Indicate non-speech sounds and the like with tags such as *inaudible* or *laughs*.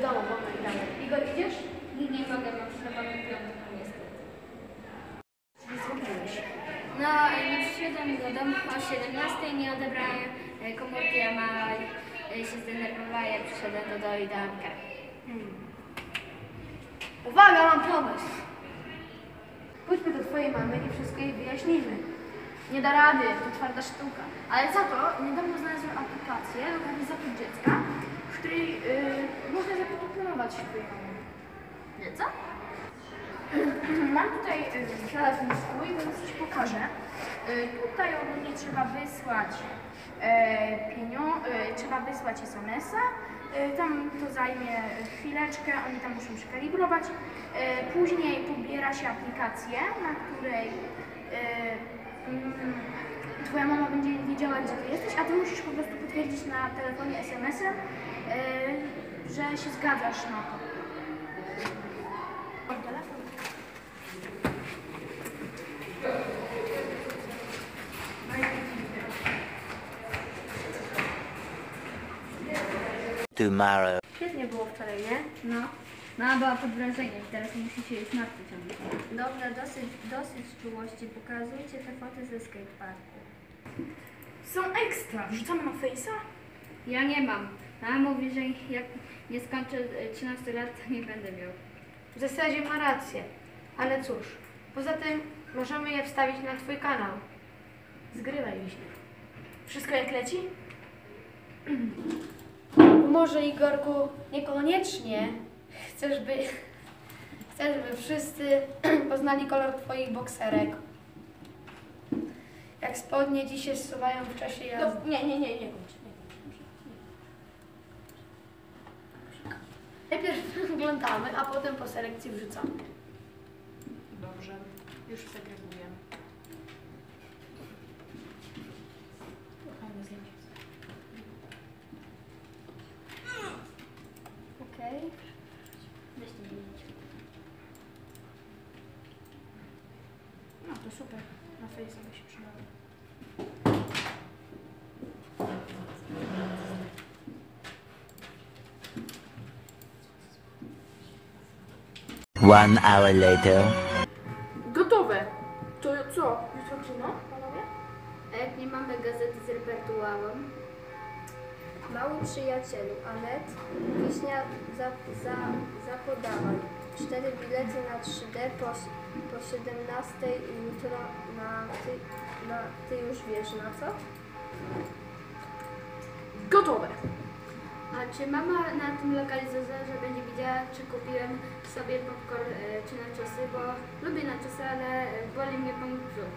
do domu, bo my gramy. Igor, idziesz? Nie, nie mogę, mam przerwany plan, niestety. No, nie przyszedłem do domu o 17, nie odebrałem e, komórki, a mama e, się zdenerwowała, ja przyszedłem do domu i dałam karę. Hmm. Uwaga, mam pomysł. Pójdźmy do twojej mamy i wszystko jej wyjaśnimy. Nie da rady, to twarda sztuka. Ale za to niedawno znalazłem aplikację lokalizator dziecka, której yy, można zaproponować. Nie, co? *clears throat* Mam tutaj y, telefon swój, więc coś pokażę. Y, tutaj ogólnie trzeba wysłać e, pieniądze, trzeba wysłać SMS-a. Y, tam to zajmie chwileczkę, oni tam muszą przekalibrować. Y, później pobiera się aplikację, na której y, mm, Twoja mama będzie wiedziała, gdzie ty jesteś, a ty musisz po prostu potwierdzić na telefonie SMS-em, y, że się zgadzasz na to. Mam telefon. tomorrow. Świetnie było wczoraj, nie? No. Mama była pod wrażeniem, teraz musi się już martwić o mnie. Dobra, dosyć, dosyć czułości. Pokazujcie te foty ze skateparku. Są ekstra. Wrzucamy na Face'a? Ja nie mam. Mama mówi, że jak nie skończę e, 13 lat, to nie będę miał. W zasadzie ma rację. Ale cóż, poza tym możemy je wstawić na Twój kanał. Zgrywaj wiśnie. Wszystko jak leci? *clears throat* Może Igorku, niekoniecznie chcesz by, chcesz by wszyscy *clears throat* poznali kolor Twoich bokserek. Jak spodnie ci się zsuwają w czasie jazdy. nie, nie, nie, nie. Nie kończ. Najpierw *laughs* oglądamy, a potem po selekcji wrzucamy. Dobrze, już segregujemy. Zdjęcie. Okej. Weź to zdjęcie. No to super. Na by się przydało. One hour later. Gotowe. To co? Jutro kino, panowie? A jak nie mamy gazety z repertuarem? Mały przyjacielu, Anet, Wiśnia za, za, zapodawaj. Cztery bilety na 3D po, po 17 jutro na ty, na ty już wiesz na co? Gotowe. A czy mama na tym lokalizatorze będzie widziała, czy kupiłem sobie popcorn e, czy naczosy, bo lubię naczosy, ale e, boli mnie pan brzuch.